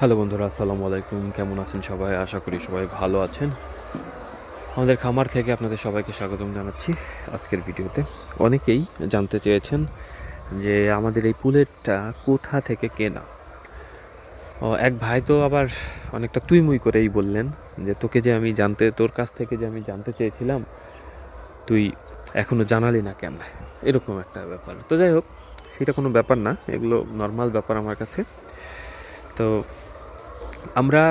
Hello বন্ধুরা, আসসালামু আলাইকুম। কেমন আছেন সবাই? আশা করি সবাই ভালো আছেন। আমাদের খামার থেকে আপনাদের সবাইকে স্বাগতম জানাচ্ছি আজকের ভিডিওতে। অনেকেই জানতে চেয়েছেন যে আমাদের এই পুলেটটা কোথা থেকে কেনা। এক ভাই তো আবার অনেকটা তুই মুই করেই বললেন যে, তোকে যে আমি জানতে, তোর কাছ থেকে যে আমি জানতে চেয়েছিলাম, তুই এখনও জানালি না কেন? এরকম একটা ব্যাপার। তো যাই হোক, সেটা কোনো ব্যাপার না। এগুলো নর্মাল ব্যাপার আমার কাছে। তো আমরা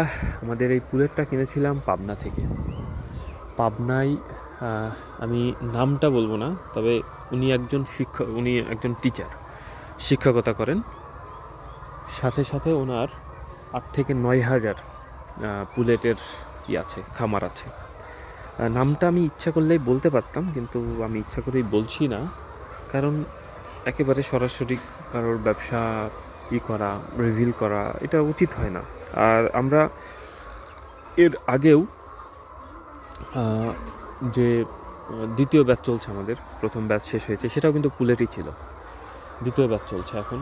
আমাদের এই পুলেটটা কিনেছিলাম পাবনা থেকে। পাবনায় আমি নামটা বলব না, তবে উনি একজন শিক্ষক, উনি একজন টিচার শিক্ষকতা করেন। সাথে সাথে ওনার আট থেকে নয় হাজার পুলেটের ই আছে, খামার আছে। নামটা আমি ইচ্ছা করলেই বলতে পারতাম, কিন্তু আমি ইচ্ছা করেই বলছি না, কারণ একেবারে সরাসরি কারোর ব্যবসা ই করা রিভিল করা, এটা উচিত হয় না। আর আমরা এর আগেও যে দ্বিতীয় ব্যাচ চলছে আমাদের, প্রথম ব্যাচ শেষ হয়েছে, সেটাও কিন্তু পুলেটই ছিল। দ্বিতীয় ব্যাচ চলছে এখন।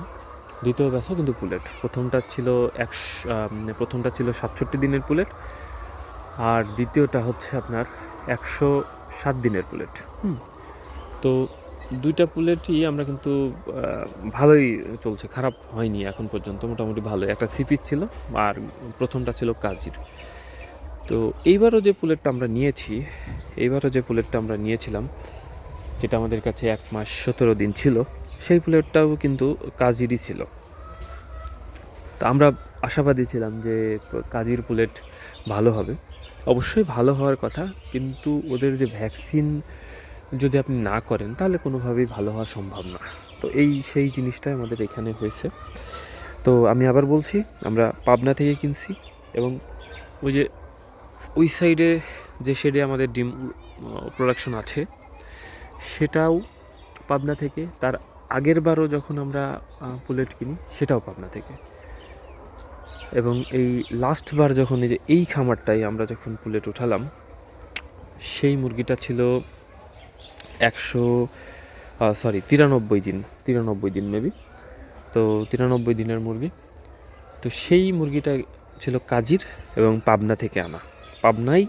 দ্বিতীয় ব্যাচও কিন্তু পুলেট। প্রথমটা ছিল একশো প্রথমটা ছিল সাতষট্টি দিনের পুলেট, আর দ্বিতীয়টা হচ্ছে আপনার একশো সাত দিনের পুলেট। হুম। তো দুইটা পুলেটই আমরা কিন্তু ভালোই চলছে, খারাপ হয়নি এখন পর্যন্ত, মোটামুটি ভালোই। একটা সিপিচ ছিল আর প্রথমটা ছিল কাজির। তো এইবারও যে পুলেটটা আমরা নিয়েছি, এইবারও যে পুলেটটা আমরা নিয়েছিলাম, যেটা আমাদের কাছে এক মাস সতেরো দিন ছিল, সেই পুলেটটাও কিন্তু কাজিরই ছিল। তো আমরা আশাবাদী ছিলাম যে কাজির পুলেট ভালো হবে। অবশ্যই ভালো হওয়ার কথা, কিন্তু ওদের যে ভ্যাকসিন যদি আপনি না করেন, তাহলে কোনোভাবেই ভালো হওয়া সম্ভব না। তো এই সেই জিনিসটাই আমাদের এখানে হয়েছে। তো আমি আবার বলছি, আমরা পাবনা থেকে কিনছি এবং ওই যে ওই সাইডে যে শেডে আমাদের ডিম প্রোডাকশন আছে, সেটাও পাবনা থেকে। তার আগের বারও যখন আমরা পুলেট কিনি, সেটাও পাবনা থেকে। এবং এই লাস্টবার যখন এই যে এই খামারটাই আমরা যখন পুলেট উঠালাম, সেই মুরগিটা ছিল একশো সরি তিরানব্বই দিন তিরানব্বই দিন মেবি তো তিরানব্বই দিনের মুরগি। তো সেই মুরগিটা ছিল কাজির এবং পাবনা থেকে আনা। পাবনাই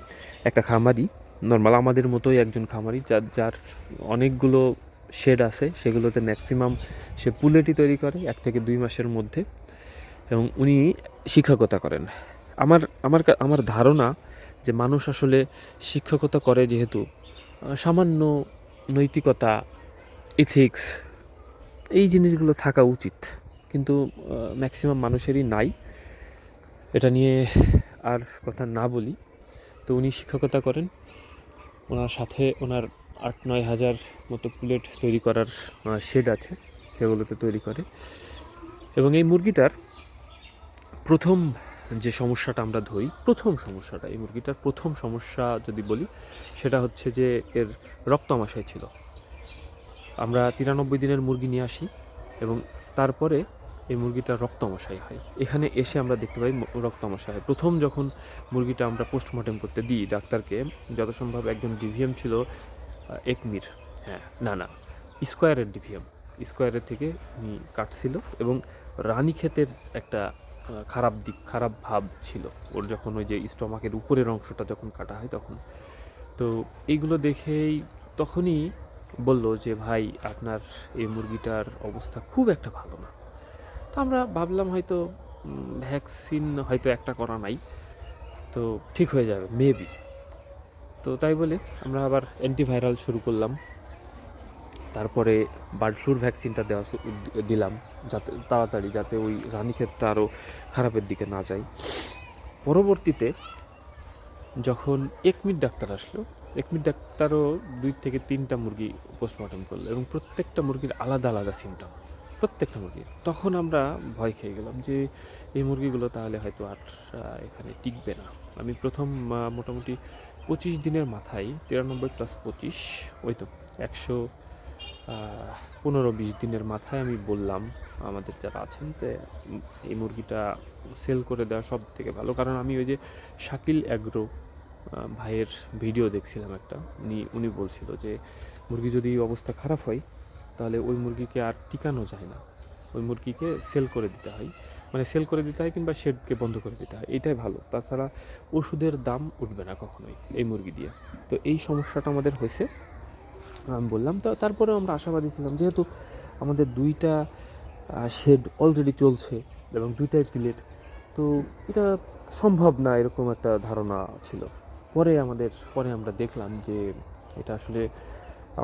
একটা খামারি নর্মাল আমাদের মতোই একজন খামারি, যার যার অনেকগুলো শেড আছে, সেগুলোতে ম্যাক্সিমাম সে পুলেটই তৈরি করে এক থেকে দুই মাসের মধ্যে এবং উনি শিক্ষকতা করেন। আমার আমার আমার ধারণা যে মানুষ আসলে শিক্ষকতা করে যেহেতু সামান্য নৈতিকতা ইথিক্স এই জিনিসগুলো থাকা উচিত। কিন্তু ম্যাক্সিমাম মানুষেরই নাই। এটা নিয়ে আর কথা না বলি। তো উনি শিক্ষকতা করেন। ওনার সাথে ওনার আট নয় হাজার মতো প্লেট তৈরি করার শেড আছে। সেগুলোতে তৈরি করে। এবং এই মুরগিটার প্রথম যে সমস্যাটা আমরা ধরি, প্রথম সমস্যাটা এই মুরগিটার প্রথম সমস্যা যদি বলি, সেটা হচ্ছে যে এর রক্ত আমাশয় ছিল। আমরা তিরানব্বই দিনের মুরগি নিয়ে আসি এবং তারপরে এই মুরগিটা রক্ত আমাশাই হয়। এখানে এসে আমরা দেখতে পাই রক্ত আমাশাই হয়। প্রথম যখন মুরগিটা আমরা পোস্টমর্টেম করতে দিই ডাক্তারকে যত সম্ভব একজন ডিভিএম ছিল একমির হ্যাঁ না না, স্কোয়ারের ডিভিএম। স্কোয়ারের থেকে উনি কাটছিল এবং রানী ক্ষেতের একটা খারাপ দিক, খারাপ ভাব ছিল। ওর যখন ওই যে স্টমাকের উপরের অংশটা যখন কাটা হয় তখন। তো এইগুলো দেখেই তখনই বলল যে, ভাই, আপনার এই মুরগিটার অবস্থা খুব একটা ভালো না। তো আমরা ভাবলাম হয়তো ভ্যাকসিন হয়তো একটা করা নাই। তো ঠিক হয়ে যাবে, মেবি। তো তাই বলে আমরা আবার অ্যান্টিভাইরাল শুরু করলাম। তারপরে বার্ড ফ্লুর ভ্যাকসিনটা দেওয়া দিলাম যাতে তাড়াতাড়ি, যাতে ওই রানীক্ষেতটা আরও খারাপের দিকে না যায়। পরবর্তীতে যখন একমিট ডাক্তার আসলো, একমিট ডাক্তারও দুই থেকে তিনটা মুরগি পোস্টমর্টম করল এবং প্রত্যেকটা মুরগির আলাদা আলাদা সিমটম প্রত্যেকটা মুরগি। তখন আমরা ভয় খেয়ে গেলাম যে এই মুরগিগুলো তাহলে হয়তো আর এখানে টিকবে না। আমি প্রথম মোটামুটি পঁচিশ দিনের মাথায়, তিরানব্বই প্লাস পঁচিশ, ওই তো একশো পনেরো বিশ দিনের মাথায় আমি বললাম আমাদের যারা আছেন যে এই মুরগিটা সেল করে দেওয়া সব থেকে ভালো। কারণ আমি ওই যে শাকিল অ্যাগ্রো ভাইয়ের ভিডিও দেখছিলাম একটা। উনি উনি বলছিল যে মুরগি যদি অবস্থা খারাপ হয়, তাহলে ওই মুরগিকে আর টিকানো যায় না। ওই মুরগিকে সেল করে দিতে হয়। মানে সেল করে দিতে হয় কিংবা শেডকে বন্ধ করে দিতে হয়। এটাই ভালো। তাছাড়া ওষুধের দাম উঠবে না কখনোই এই মুরগি দিয়ে। তো এই সমস্যাটা আমাদের হয়েছে। আমি বললাম। তো তারপরে আমরা আশাবাদী ছিলাম, যেহেতু আমাদের দুইটা শেড অলরেডি চলছে এবং দুইটাই প্লেট তো এটা সম্ভব না এরকম একটা ধারণা ছিল। পরে আমাদের, পরে আমরা দেখলাম যে এটা আসলে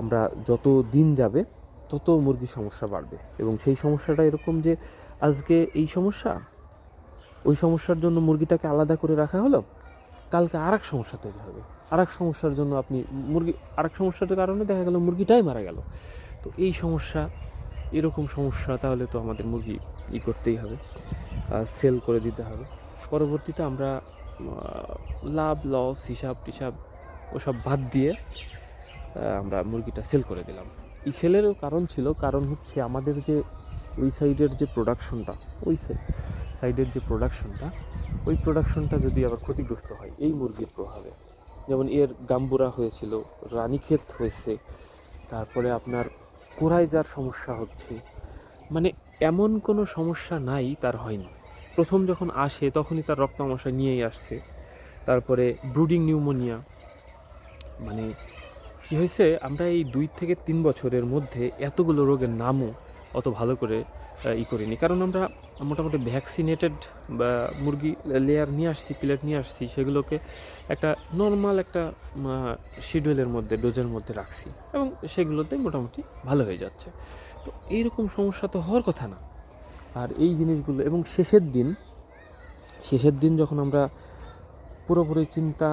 আমরা যত দিন যাবে, তত মুরগির সমস্যা বাড়বে এবং সেই সমস্যাটা এরকম যে আজকে এই সমস্যা, ওই সমস্যার জন্য মুরগিটাকে আলাদা করে রাখা হলো, কালকে আর এক সমস্যা তৈরি হবে। আর এক সমস্যার জন্য আপনি মুরগি আর এক সমস্যাটার কারণে দেখা গেল মুরগিটাই মারা গেল। তো এই সমস্যা, এরকম সমস্যা তাহলে তো আমাদের মুরগি ই করতেই হবে সেল করে দিতে হবে। পরবর্তীতে আমরা লাভ লস হিসাব টিসাব ওসব বাদ দিয়ে আমরা মুরগিটা সেল করে দিলাম। এই সেলেরও কারণ ছিল, কারণ হচ্ছে আমাদের যে ওই সাইডের যে প্রোডাকশনটা ওই সাইডের যে প্রোডাকশনটা ওই প্রোডাকশনটা যদি আবার ক্ষতিগ্রস্ত হয়, এই মুরগির প্রভাবে। যেমন এর গাম্বুরা হয়েছিল, রানীক্ষেত হয়েছে, তারপরে আপনার কোরাইজার সমস্যা হচ্ছে। মানে এমন কোনো সমস্যা নাই, তার হয়নি। প্রথম যখন আসে, তখনই তার রক্ত আমাশা নিয়েই আসছে। তারপরে ব্রুডিং নিউমোনিয়া। মানে কী হয়েছে, আমরা এই দুই থেকে তিন বছরের মধ্যে এতগুলো রোগের নামও অত ভালো করে ই করিনি। কারণ আমরা মোটামুটি ভ্যাকসিনেটেড বা মুরগি লেয়ার নিয়ে আসছি প্লেট নিয়ে আসছি, সেগুলোকে একটা নর্মাল একটা শিডিউলের মধ্যে ডোজের মধ্যে রাখছি এবং সেগুলোতে মোটামুটি ভালো হয়ে যাচ্ছে। তো এইরকম সমস্যা তো হওয়ার কথা না। আর এই জিনিসগুলো, এবং শেষের দিন শেষের দিন যখন আমরা পুরোপুরি চিন্তা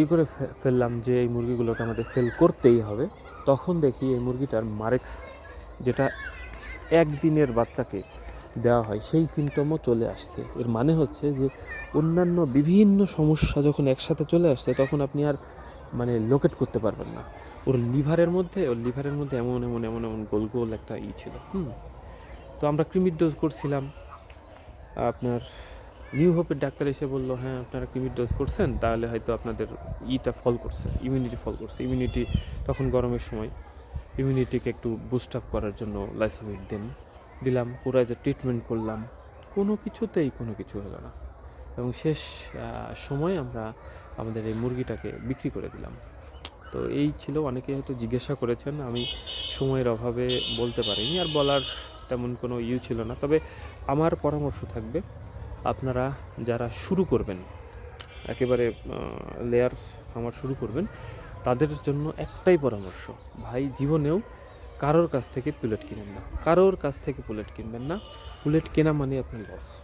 ই করে ফেললাম যে এই মুরগিগুলোকে আমাদের সেল করতেই হবে, তখন দেখি এই মুরগিটার মারেক্স যেটা একদিনের বাচ্চাকে দেওয়া হয়, সেই সিমটমও চলে আসছে। এর মানে হচ্ছে যে, অন্যান্য বিভিন্ন সমস্যা যখন একসাথে চলে আসছে, তখন আপনি আর মানে লোকেট করতে পারবেন না। ওর লিভারের মধ্যে, ওর লিভারের মধ্যে এমন এমন এমন এমন গোল গোল একটা ই ছিল, হুম? তো আমরা ক্রিমির ডোজ করছিলাম। আপনার নিউ হোপের ডাক্তার এসে বলল হ্যাঁ আপনারা ক্রিমির ডোজ করছেন, তাহলে হয়তো আপনাদের ইটা ফল করছে ইমিউনিটি ফল করছে ইমিউনিটি তখন গরমের সময়। ইমিউনিটিকে একটু বুস্ট আপ করার জন্য লাইসোমিট দেন। দিলাম, পুরো যে ট্রিটমেন্ট করলাম, কোনো কিছুতেই কোনো কিছু হলো না। এবং শেষ সময় আমরা আমাদের এই মুরগিটাকে বিক্রি করে দিলাম। তো এই ছিল, অনেকে হয়তো জিজ্ঞাসা করেছেন, আমি সময়ের অভাবে বলতে পারিনি, আর বলার তেমন কোনো ইউ ছিল না। তবে আমার পরামর্শ থাকবে, আপনারা যারা শুরু করবেন, একেবারে লেয়ার আমার শুরু করবেন তাদের জন্য একটাই পরামর্শ, ভাই, জীবনেও কারোর কাছ থেকে পুলেট কিনেন না। কারোর কাছ থেকে পুলেট কিনবেন না। পুলেট কেনা মানে আপনি লস